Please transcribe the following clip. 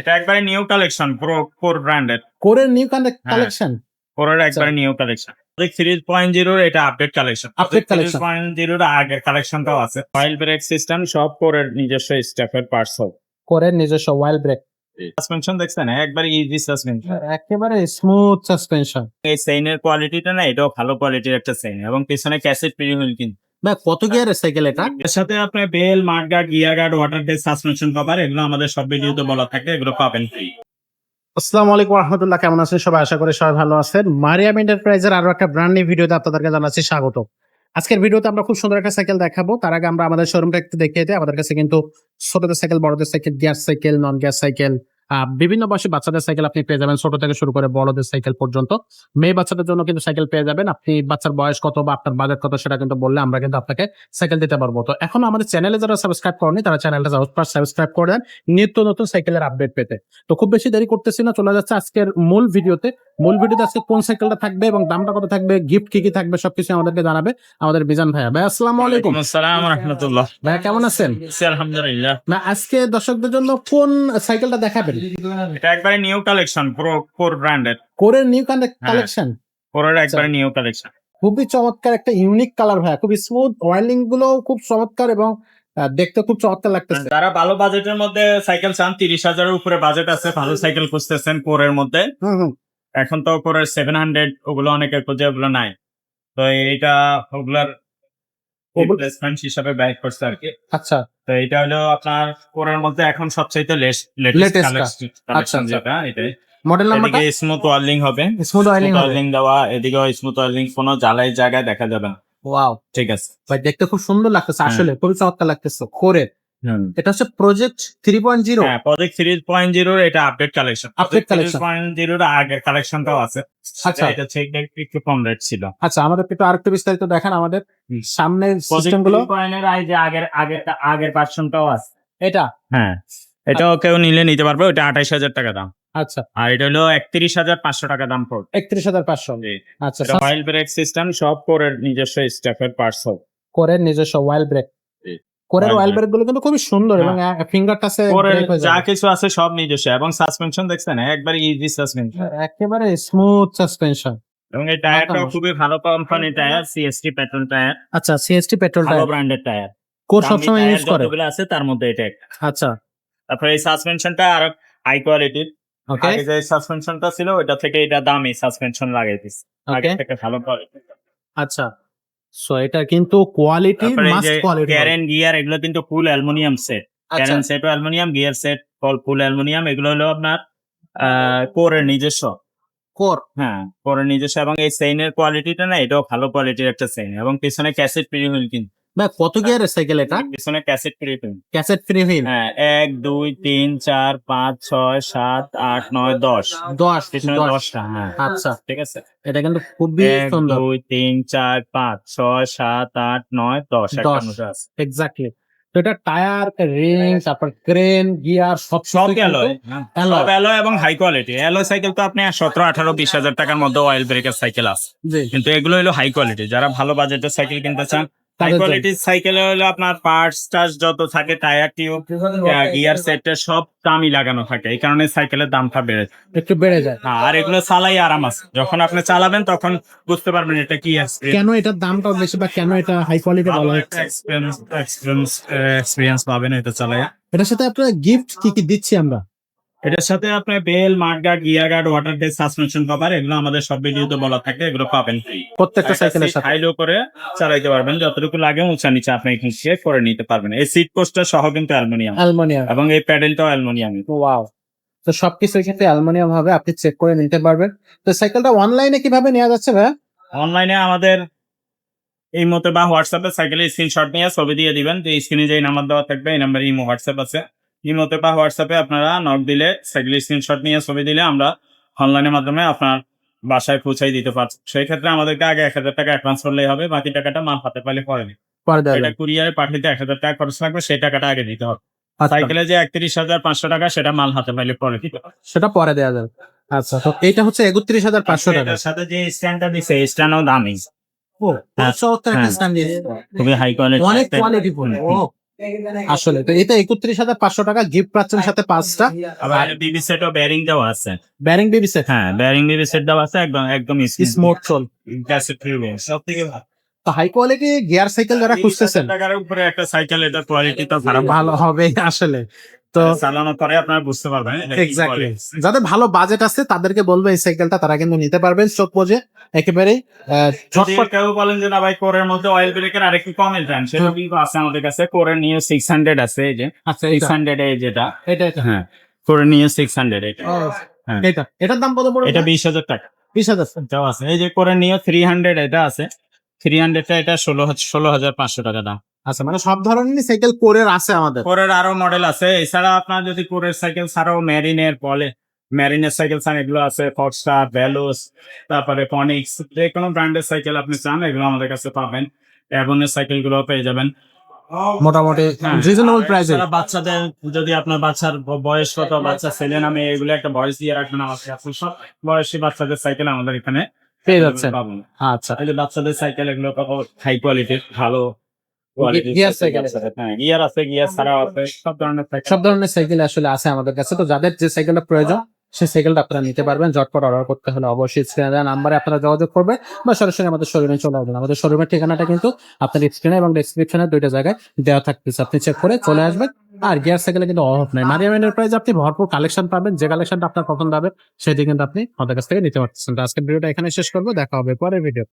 এটা একবারে new collection pro core ব্র্যান্ডের কোরের নিউ হ্যাঁ। কালেকশন কোরের একবারে নিউ কালেকশন সিরিজ পয়েন্ট জিরোর এটা update collection Update collection. Point জিরোর আগের কালেকশনটাও আছে। অয়েল ব্রেক সিস্টেম সব কোরের নিজস্ব স্টাফের পার্টস কোরের নিজস্ব ব্রেক সাসপেনশন দেখছেন? একবারে ইজি সাসপেনশন একেবারে স্মুথ সাসপেনশন এই কোয়ালিটিটা না এটাও ভালো কোয়ালিটির একটা সেইন এবং পিছনে ক্যাসেট প্রি হুইল কিন্তু। ভাই কত গিয়ারের সাইকেল এটা? এর সাথে আপনার bell mudguard gear guard water ডেস সাসপেনশন কভার এগুলো আমাদের সব ভিডিওতে বলা থাকে এগুলো পাবেন। ফ্রি আসসালামু আলাইকুম রহমতুল্লাহ কেমন আছেন? সবাই আশা করি সবাই ভালো আছেন। মারিয়াম এন্টারপ্রাইজের আরও একটা ব্র্যান্ড নিউ ভিডিওতে আপনাদেরকে জানাচ্ছি স্বাগত। আজকের ভিডিওতে আমরা খুব সুন্দর একটা সাইকেল দেখাবো। তার আগে আমরা আমাদের শোরুমটা একটু দেখিয়ে দিই। আমাদের কাছে কিন্তু ছোটদের সাইকেল বড়দের cycle gas cycle non gas cycle বিভিন্ন বয়সী বাচ্চাদের সাইকেল আপনি পেয়ে যাবেন। ছোট থেকে শুরু করে বড়দের সাইকেল পর্যন্ত। মেয়ে বাচ্চাদের জন্য কিন্তু সাইকেল পেয়ে যাবেন। আপনি বাচ্চার বয়স কত বা আপনার বাজেট কত সেটা কিন্তু বললে আমরা কিন্তু আপনাকে সাইকেল দিতে পারব। তো এখন আমাদের চ্যানেলে যারা সাবস্ক্রাইব করেনি তারা চ্যানেলটা সাবস্ক্রাইব করে দেন নিত্য নতুন সাইকেলের আপডেট পেতে। তো খুব বেশি দেরি করতেছি না চলে যাচ্ছে আজকের মূল ভিডিওতে। মূল ভিডিওতে আজকে কোন সাইকেলটা থাকবে এবং দামটা কত থাকবে গিফট কি কি থাকবে সবকিছু আমাদেরকে জানাবে আমাদের বিজান ভাইয়া। ভাই আসসালামু আলাইকুম। আসসালাম রহমতুল্লাহ। ভাইয়া কেমন আছেন? আলহামদুলিল্লাহ। না আজকে দর্শকদের জন্য কোন সাইকেলটা দেখাবেন? এটা একবারে নিউ কালেকশন প্রো কোর ব্র্যান্ডের কোরের নিউ। কালেকশন কোরের একবারে নিউ কালেকশন খুবই চমৎকার একটা ইউনিক কালার ভাইয়া। খুবই স্মুথ ওয়াইলিংগুলো খুব চমৎকার এবং দেখতে খুব চমৎকার লাগতেছে। যারা ভালো বাজেটের মধ্যে সাইকেল চান তিরিশ হাজারের উপরে বাজেট আছে ভালো সাইকেল খুঁজতেছেন কোরের মধ্যে। এখন তো কোরের সেভেন হান্ড্রেড ওগুলো অনেকে খুঁজে ওগুলো নাই। তো এইটা ওগুলার হিসাবে ব্যয় করছে আর কি আচ্ছা। তো এটা হলো আপনার কোরের মধ্যে এখন সবচাইতে লেটেস্ট। আচ্ছা, কালেকশন আচ্ছা। যেটা এটাই। মডেল নাম্বারটা স্মুথ ওয়ার্লিং হবে। স্মুথ ওয়াইলিং ওয়ার্লিং দেওয়া স্মুথ ওয়ার্লিং কোনো জ্বালাই জায়গায় দেখা যাবে না। ওয়াও ঠিক আছে। ভাই দেখতে খুব সুন্দর লাগতেছে হ্যাঁ। আসলে খুবই চমৎকার লাগতেছে কোরের। এটা হচ্ছে প্রজেক্ট থ্রি পয়েন্ট জিরো হ্যাঁ প্রজেক্ট সিরিজ পয়েন্ট জিরোর এটা update collection Update collection. Point জিরোর আগের কালেকশনটাও আছে। আচ্ছা। এটা চেক একটু কম রেট ছিল। আচ্ছা আমাদের একটু আরেকটু বিস্তারিত দেখান আমাদের। হুম। সামনের সিস্টেমগুলো। পয়েন্টের আই যে আগের আগের আগের ভার্সনটাও আছে। এটা? হ্যাঁ। এটাও কেউ নিলে নিতে পারবে ওটা আঠাইশ হাজার টাকা দাম। আচ্ছা। আর এটা হলো একত্রিশ হাজার পাঁচশো টাকা দাম পড়বে। একত্রিশ হাজার পাঁচশো। আচ্ছা অয়েল ব্রেক সিস্টেম সব কোরের নিজস্ব স্টাফের পার্টস হবে। কোরের নিজস্ব ওয়াইল ব্রেক। কোরের ওয়াইল ব্রেকগুলো কিন্তু খুবই সুন্দর এবং ফিঙ্গার টাচে হয়ে যা কিছু আছে সব নিজস্ব এবং সাসপেনশন দেখছেন একবার ইজি সাসপেনশন একেবারে স্মুথ সাসপেনশন এবং এই টায়ারটাও খুবই ভালো company tyre CST petrol tyre আচ্ছা সিএসটি পেট্রোল ভালো ব্র্যান্ডের টায়ার কোর সবসময় ইউজ করে? যতগুলো আছে তার মধ্যে এটা একটা। আচ্ছা। তারপরে এই সাসপেনশনটা আরও হাই কোয়ালিটির আগে যে সাসপেনশনটা ছিল ওটা থেকে এটা দামি সাসপেনশন লাগাই দিছে আগে থেকে ভালো কোয়ালিটি আচ্ছা। সো এটা কিন্তু কোয়ালিটি মাস্ট কোয়ালিটি ক্যারেন গিয়ার এগুলো কিন্তু full aluminium set Karen set aluminium gear set full aluminium এগুলো হলো আপনার কোরের নিজস্ব। কোর। হ্যাঁ কোরের নিজস্ব এবং এই সেইনের কোয়ালিটিটা না এটাও ভালো কোয়ালিটির একটা সেইন এবং পিছনে ক্যাসেট হুইল কিন্তু। ভাই কত গিয়ারের সাইকেল এটা? পিছনে cassette free wheel cassette free wheel হ্যাঁ এক দুই তিন চার পাঁচ ছয় সাত আট নয় দশ। দশ পিছনে দশটা হ্যাঁ। আচ্ছা। ঠিক আছে? এটা কিন্তু খুবই সুন্দর। দুই তিন চার পাঁচ ছয় সাত আট নয় দশ দশ। এক্স্যাক্টলি তো এটা টায়ার রিং তারপর ক্রেন গিয়ার সব সব অ্যালয় সব অ্যালয় এবং হাই কোয়ালিটি অ্যালয় সাইকেল তো আপনি সতেরো আঠারো বিশ হাজার টাকার মধ্যে অয়েল ব্রেকের সাইকেল আছে। কিন্তু এগুলো হলো হাই কোয়ালিটি যারা ভালো বাজেটের সাইকেল কিনতে চান হাই কোয়ালিটির সাইকেল হলো আপনার পার্টস টার্স যত থাকে টায়ার টিউব গিয়ার সেটের সব দামই লাগানো থাকে। এই কারণে সাইকেলের দামটা বেড়ে যায়। একটু বেড়ে যায়। হ্যাঁ, আর এগুলো চালাই আরাম আছে। যখন আপনি চালাবেন তখন বুঝতে পারবেন এটা কি আছে কেন এটার দামটাও বেশি বা কেন এটা হাই কোয়ালিটি বলা হচ্ছে? এক্সপিরিয়েন্স পাবেন এটা চালায় এটার সাথে আপনার গিফট কি কি দিচ্ছি আমরা? এটার সাথে আপনি bell mudguard gear guard water ডেস সাসপেনশন কভার এগুলো আমাদের সব ভিডিওতে বলা থাকে এগুলো পাবেন। প্রত্যেকটা সাইকেলের সাথে। হাই লো করে চালাইতে পারবেন যতটুকু লাগে উঁচা নিচে আপনি এখানে শেয়ার করে নিতে পারবেন। এই সিট পোস্টটা সহ কিন্তু অ্যালুমিনিয়াম। অ্যালুমিনিয়াম। এবং এই প্যাডেলটাও অ্যালুমিনিয়াম। ওয়াও তো সবকিছু ক্ষেত্রে অ্যালুমিনিয়াম হবে আপনি চেক করে নিতে পারবেন। তো সাইকেলটা অনলাইনে কীভাবে নেওয়া যাচ্ছে ভাই অনলাইনে আমাদের এই মতে বা হোয়াটসঅ্যাপে সাইকেলের স্ক্রিনশট নিয়ে ছবি দিয়ে দিবেন। যে স্ক্রিনে যে নাম্বার দেওয়া থাকবে এই নাম্বারে ইমো হোয়াটসঅ্যাপ আছে। ইমোতে বা হোয়াটসঅ্যাপে আপনারা নক দিলে সাইকেলের স্ক্রিনশট নিয়ে ছবি দিলে আমরা অনলাইনের মাধ্যমে আপনার বাসায় পৌঁছাই দিতে পারছি। সেই ক্ষেত্রে আমাদেরকে আগে এক হাজার টাকা অ্যাডভান্স করলেই হবে বাকি টাকাটা মাল হাতে পাইলে পরে দেওয়া এটা কুরিয়ারে পাঠাতে এক হাজার টাকা খরচ লাগবে সেই টাকাটা আগে দিতে হবে। আচ্ছা, সাইকেলে যে একত্রিশ হাজার পাঁচশো টাকা সেটা মাল হাতে পাইলে পরে দিতে হবে। সেটা পরে দেওয়া যাবে। আচ্ছা তো এইটা হচ্ছে একত্রিশ হাজার পাঁচশো টাকা। সাথে যে স্ট্যান্ডটা দিছে এই স্ট্যান্ডও দামি। ও হ্যাঁ, হ্যাঁ। খুবই হাই কোয়ালিটি অনেক কোয়ালিটি আসলে তো এটা একত্রিশ হাজার পাঁচশো টাকা গিফট পাচ্ছেন সাথে পাঁচটা। আবার বিবি সেট ও বেয়ারিং দেওয়া আছে। ব্যারিং বিবি সেট হ্যাঁ বেয়ারিং বিবি সেট দেওয়া আছে একদম একদম স্মোট চল। সব থেকে ভালো। হাই কোয়ালিটি গিয়ার সাইকেল যারা খুঁজতেছেন। টাকার উপরে একটা সাইকেল এটা কোয়ালিটি তো ভালো হবে আসলে। তো চালানোর পরে আপনারা বুঝতে পারবেন এক্স্যাক্টলি যাদের ভালো বাজেট আছে তাদেরকে বলব এই সাইকেলটা তারা কিন্তু নিতে পারবেন চোখ বোঝে একেবারে ঝটপট কেউ বলেন যে না ভাই কোরের মধ্যে অয়েল ব্রেকের আরেকটু কমে যান সেটা কিন্তু আছে আমাদের কাছে। কোরের নিয়ে সিক্স হান্ড্রেড আছে এই যে। আচ্ছা সিক্স হান্ড্রেড এই যেটা। এটা এটা হ্যাঁ কোরের নিয়ে সিক্স হান্ড্রেড এটা। হ্যাঁ। এটা এটার দাম কত পড়বে? এটা বিশ হাজার টাকা। বিশ হাজার। এটাও আছে। এই যে কোরের নিয়ে থ্রি হান্ড্রেড এটা আছে। থ্রি হান্ড্রেডটা এটা ষোলো ষোলো হাজার পাঁচশো টাকা দাম। আচ্ছা মানে সব ধরনেরই সাইকেল কোরের আছে আমাদের। কোরের আরও মডেল আছে। এছাড়া আপনার যদি কোরের সাইকেল ছাড়াও ম্যারিনের বলে ম্যারিনের সাইকেল চান এগুলো আছে ফক্সটার ভ্যালোস তারপরে ফনিক্স যে কোনো ব্র্যান্ডের সাইকেল আপনি চান এগুলো আমাদের কাছে পাবেন। অ্যাভনের সাইকেলগুলো পেয়ে যাবেন। মোটামুটি হ্যাঁ। রিজনেবল প্রাইসে বাচ্চাদের যদি আপনার বাচ্চার বয়স কত বাচ্চা ছেলে নামে এগুলো একটা বয়স দিয়ে রাখবেন আমাদের কাছে। সব বয়সী বাচ্চাদের সাইকেল আমাদের এখানে পেয়ে যাচ্ছেন। আচ্ছা। এই যে বাচ্চাদের সাইকেল এগুলো হাই কোয়ালিটির ভালো। হ্যাঁ সব ধরনের সাইকেল আসলে আছে আমাদের কাছে। তো যাদের যে সাইকেলটা প্রয়োজন সেই সাইকেলটা আপনারা নিতে পারবেন। ঝটপট অর্ডার করতে হলে অবশ্যই স্ক্রিনে দেওয়া নাম্বারে আপনারা যোগাযোগ করবেন বা সরাসরি আমাদের শোরুমে চলে আসবেন। আমাদের শোরুমের ঠিকানাটা কিন্তু আপনার স্ক্রিনে এবং ডেসক্রিপশনে দুইটা জায়গায় দেওয়া থাকতেছে। আপনি চেক করে চলে আসবেন। আর গিয়ার সাইকেলে কিন্তু অভাব নাই। মারিয়াম এন্টারপ্রাইজ আপনি ভরপুর কালেকশন পাবেন। যে কালেকশনটা আপনার পছন্দ হবে সেটি কিন্তু আপনি আমাদের কাছ থেকে নিতে পারতেছেন। আজকের ভিডিওটা এখানে শেষ করব। দেখা হবে পরের ভিডিও